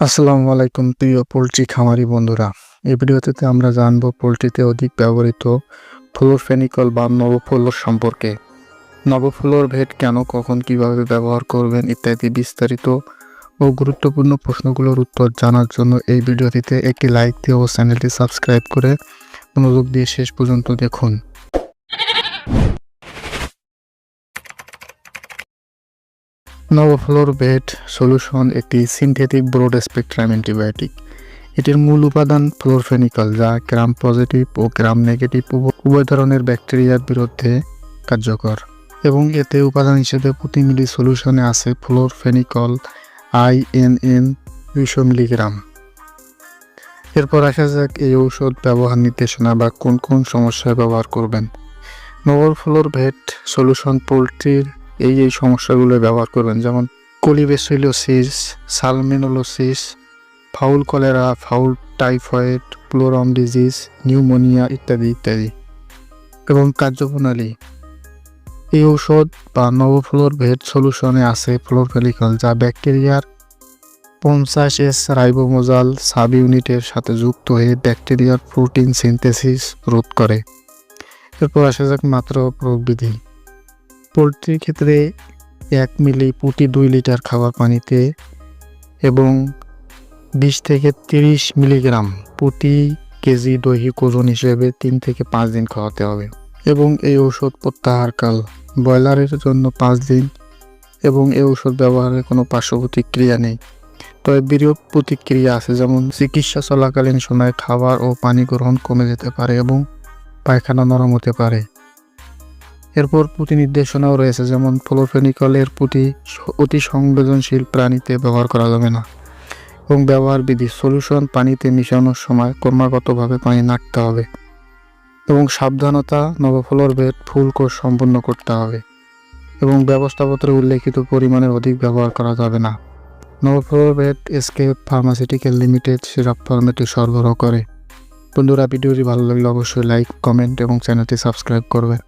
আসসালামু আলাইকুম, প্রিয় পোলট্রি খামারি বন্ধুরা। এই ভিডিওতে আমরা জানব পোলট্রিতে অধিক ব্যবহৃত ফ্লোরফেনিকল বা নবফ্লোর সম্পর্কে। নবফ্লোর ভেট কেন, কখন, কীভাবে ব্যবহার করবেন ইত্যাদি বিস্তারিত ও গুরুত্বপূর্ণ প্রশ্নগুলোর উত্তর জানার জন্য এই ভিডিওটিতে একটি লাইক দিয়ে ও চ্যানেলটি সাবস্ক্রাইব করে মনোযোগ দিয়ে শেষ পর্যন্ত দেখুন। নবফ্লোর বেড সলিউশন একটি সিনথেটিক ব্রড স্পেকট্রাম অ্যান্টিবায়োটিক এটির মূল উপাদান ফ্লোরফেনিকল যা গ্রাম পজিটিভ ও গ্রাম নেগেটিভ উভয় ধরনের ব্যাকটেরিয়ার বিরুদ্ধে কার্যকর। এবং এতে উপাদান হিসেবে প্রতি মিলি সলিউশনে আছে ফ্লোরফেনিকল এন দুইশো মিলিগ্রাম। এরপর আসা যাক এই ঔষধ ব্যবহার নির্দেশনা বা কোন কোন সমস্যায় ব্যবহার করবেন। নোভর ফ্লোর ভেট সলিউশন পোলট্রির এই এই সমস্যাগুলো ব্যবহার করবেন, যেমন colibacillosis, salmonellosis, fowl cholera, fowl typhoid, pullorum disease, pneumonia ইত্যাদি ইত্যাদি এবং কার্যপ্রণালী। এই ঔষধ বা নবফ্লোর ভেট সলিউশনে আছে ফ্লোরফেলিকল, যা ব্যাকটেরিয়ার পঞ্চাশ এস রাইবোমোজাল সাব ইউনিটের সাথে যুক্ত হয়ে ব্যাকটেরিয়ার প্রোটিন সিনথেসিস রোধ করে। এরপর আসা যাক মাত্র প্রয়োগ বিধি পোলট্রির ক্ষেত্রে এক মিলি প্রতি দুই লিটার খাবার পানিতে এবং বিশ থেকে তিরিশ মিলিগ্রাম প্রতি কেজি দৈহিক ওজন হিসেবে তিন থেকে পাঁচ দিন খাওয়াতে হবে এবং এই ঔষধ প্রত্যাহারকাল ব্রয়লারের জন্য পাঁচ দিন এবং এই ঔষধ ব্যবহারের কোনো পার্শ্ব প্রতিক্রিয়া নেই। তবে বিরূপ প্রতিক্রিয়া আছে, যেমন চিকিৎসা চলাকালীন সময় খাবার ও পানি গ্রহণ কমে যেতে পারে এবং পায়খানা নরম হতে পারে। এরপর প্রতি নির্দেশনাও রয়েছে, যেমন ফ্লোরফেনিকলের প্রতি অতি সংবেদনশীল প্রাণীতে ব্যবহার করা যাবে না। এবং ব্যবহার বিধি সলিউশন পানিতে মিশানোর সময় ক্রমাগতভাবে পানি নাড়তে হবে। এবং সাবধানতা নবফ্লোর বেড ফুল কোর্স সম্পন্ন করতে হবে। এবং ব্যবস্থাপত্রে উল্লেখিত পরিমাণের অধিক ব্যবহার করা যাবে না। নবফ্লোর বেড এসকে ফার্মাসিউটিক্যাল লিমিটেড সিরাপ ফর্মেটে সরবরাহ করে। বন্ধুরা, ভিডিওটি ভালো লাগলে অবশ্যই লাইক, কমেন্ট এবং চ্যানেলটি সাবস্ক্রাইব করবেন